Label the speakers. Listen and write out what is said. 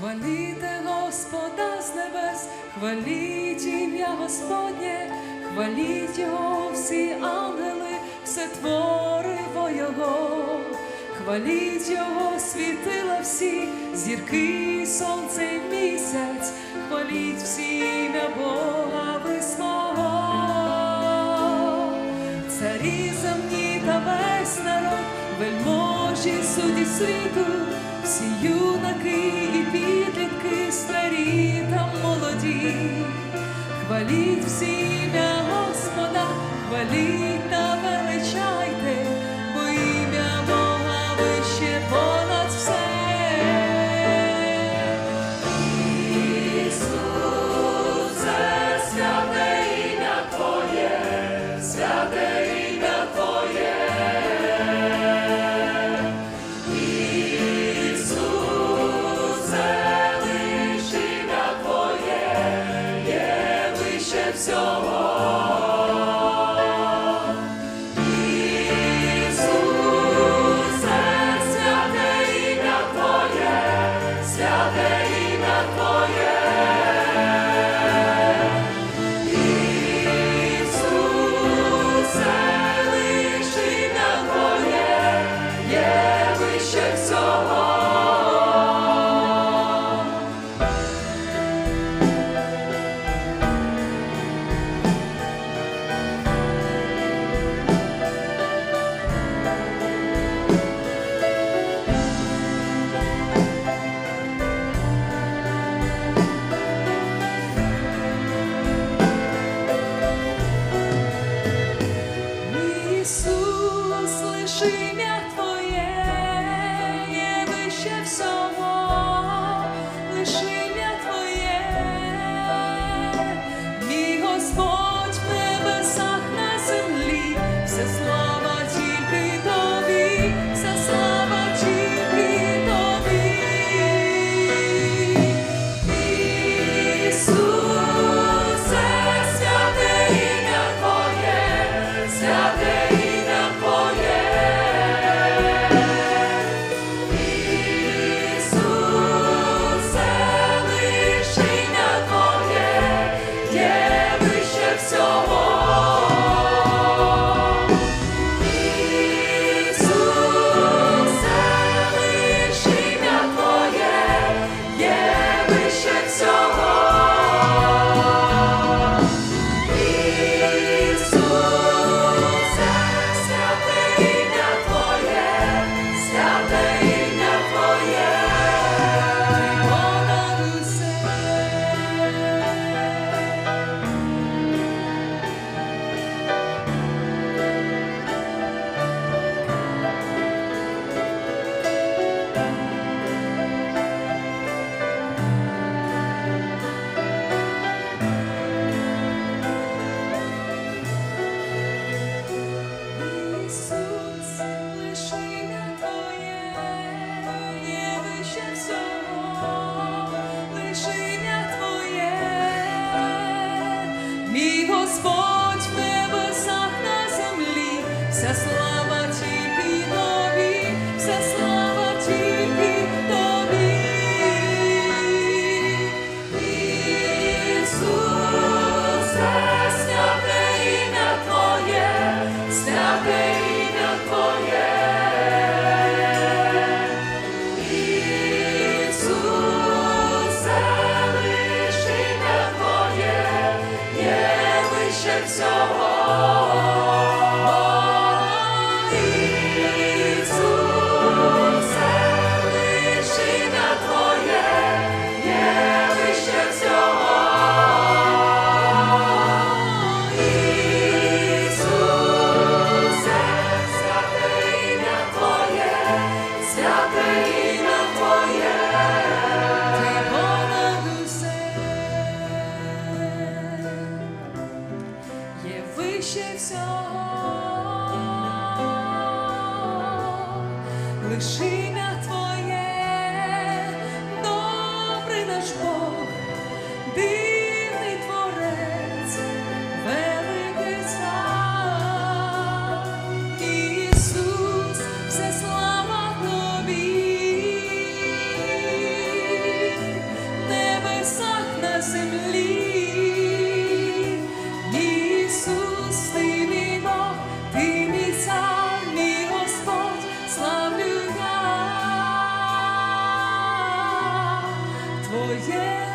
Speaker 1: Хваліте Господа з небес, хваліть ім'я Господнє, хваліть його всі ангели, все твориво Його, хваліть Його, світила всі, зірки, сонце і місяць, хваліть всі ім'я Бога весного, царі земні та весь народ, вельможі судді світу сію на Київ піде. більше всього. w szymiach Twoje, by się w sobą. всього, лиши на твоє, добрий Бог. Твоє